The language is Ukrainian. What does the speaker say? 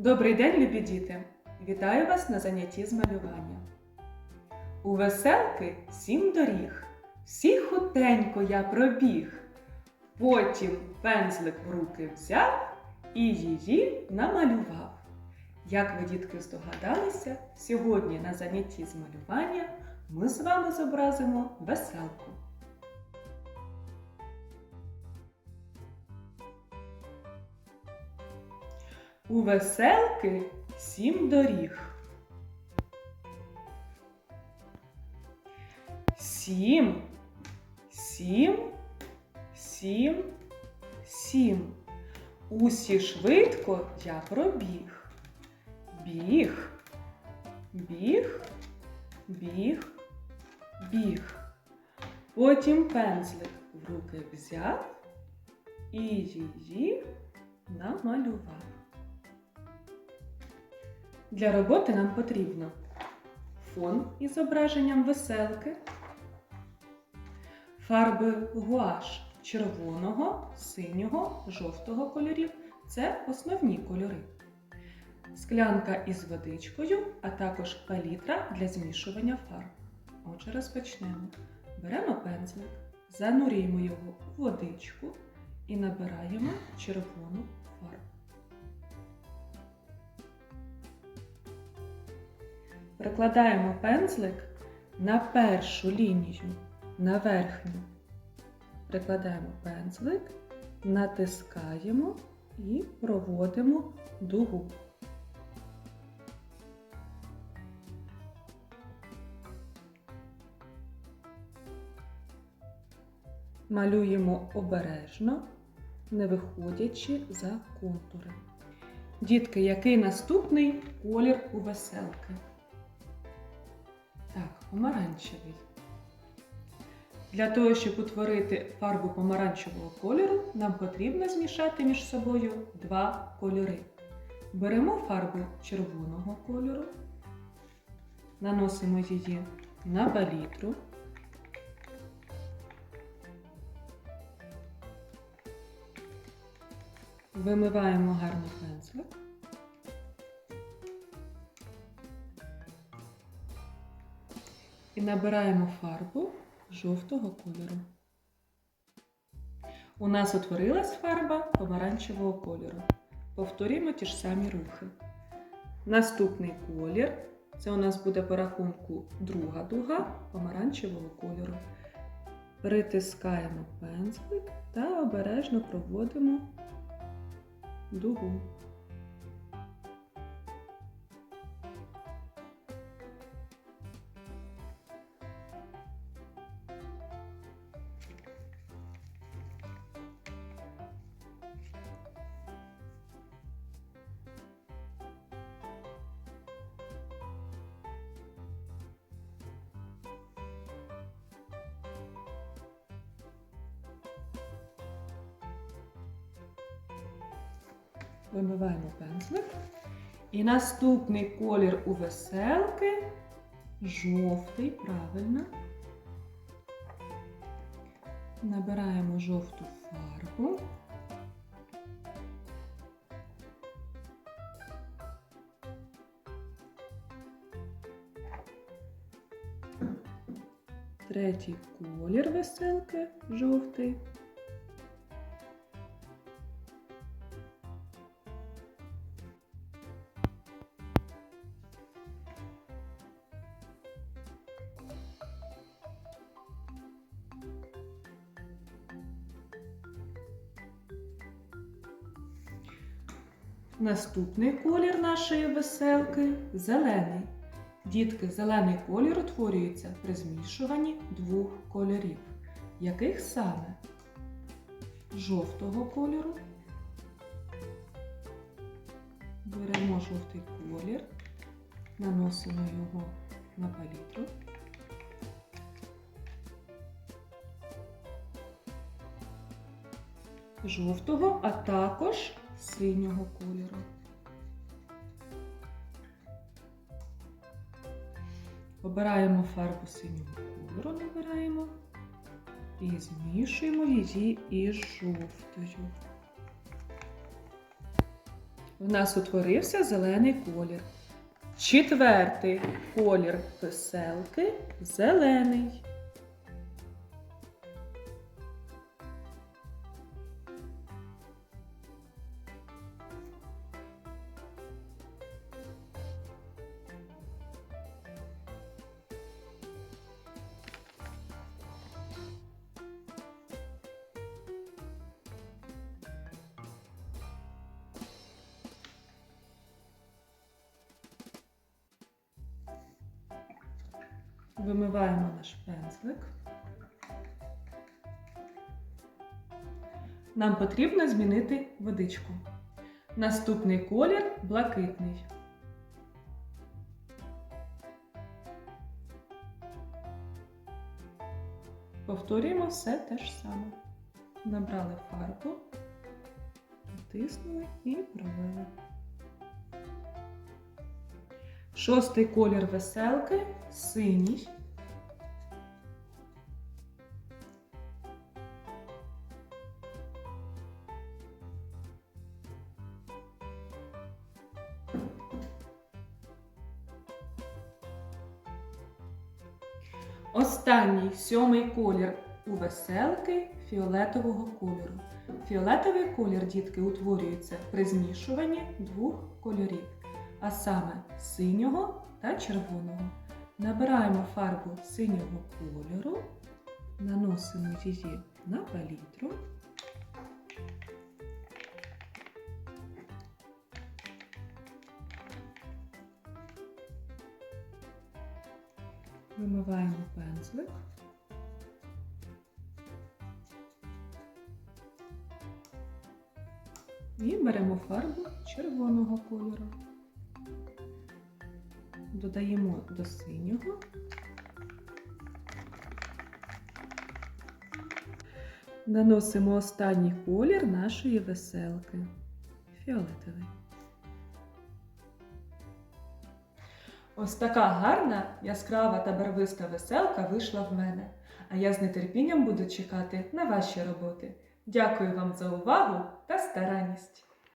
Добрий день, любі діти! Вітаю вас на занятті з малювання. У веселки сім доріг. Всі хутенько я пробіг. Потім пензлик в руки взяв і її намалював. Як ви, дітки, здогадалися, сьогодні на занятті з малювання ми з вами зобразимо веселку. У веселки сім доріг. Сім, сім, сім, сім. Усі швидко я пробіг. Біг, біг, біг, біг. Потім пензлик в руки взяв і її намалював. Для роботи нам потрібно фон із зображенням веселки, фарби гуаш червоного, синього, жовтого кольорів це основні кольори. Склянка із водичкою, а також палітра для змішування фарб. Отже, розпочнемо. Беремо пензлик, занурюємо його у водичку і набираємо червону фарбу. Прикладаємо пензлик на першу лінію, на верхню. Прикладаємо пензлик, натискаємо і проводимо дугу. Малюємо обережно, не виходячи за контури. Дітки, який наступний колір у веселки? Так, помаранчевий. Для того, щоб утворити фарбу помаранчевого кольору, нам потрібно змішати між собою два кольори. Беремо фарбу червоного кольору, наносимо її на палітру. Вимиваємо гарно пензлик. І набираємо фарбу жовтого кольору. У нас утворилась фарба помаранчевого кольору. Повторюємо ті ж самі рухи. Наступний колір це у нас буде по рахунку друга дуга помаранчевого кольору. Притискаємо пензлик та обережно проводимо дугу. Вимиваємо пензлик. І наступний колір у веселки жовтий, правильно. Набираємо жовту фарбу. Третій колір веселки жовтий. Наступний колір нашої веселки зелений. Дітки, зелений колір утворюється при змішуванні двох кольорів. Яких саме? Жовтого кольору. Беремо жовтий колір, наносимо його на палітру. Жовтого, а також синього кольору. Обираємо фарбу синього кольору, набираємо і змішуємо її із жовтою. В нас утворився зелений колір. Четвертий колір веселки зелений. Вимиваємо наш пензлик. Нам потрібно змінити водичку. Наступний колір блакитний. Повторюємо все те ж саме. Набрали фарбу, натиснули і провели. Шостий колір веселки синій. Останній сьомий колір у веселки фіолетового кольору. Фіолетовий колір, дітки, утворюється при змішуванні двох кольорів, а саме синього та червоного. Набираємо фарбу синього кольору, наносимо її на палітру. Вимиваємо пензлик. І беремо фарбу червоного кольору. Додаємо до синього. Наносимо останній колір нашої веселки фіолетовий. Ось така гарна, яскрава та барвиста веселка вийшла в мене. А я з нетерпінням буду чекати на ваші роботи. Дякую вам за увагу та старанність!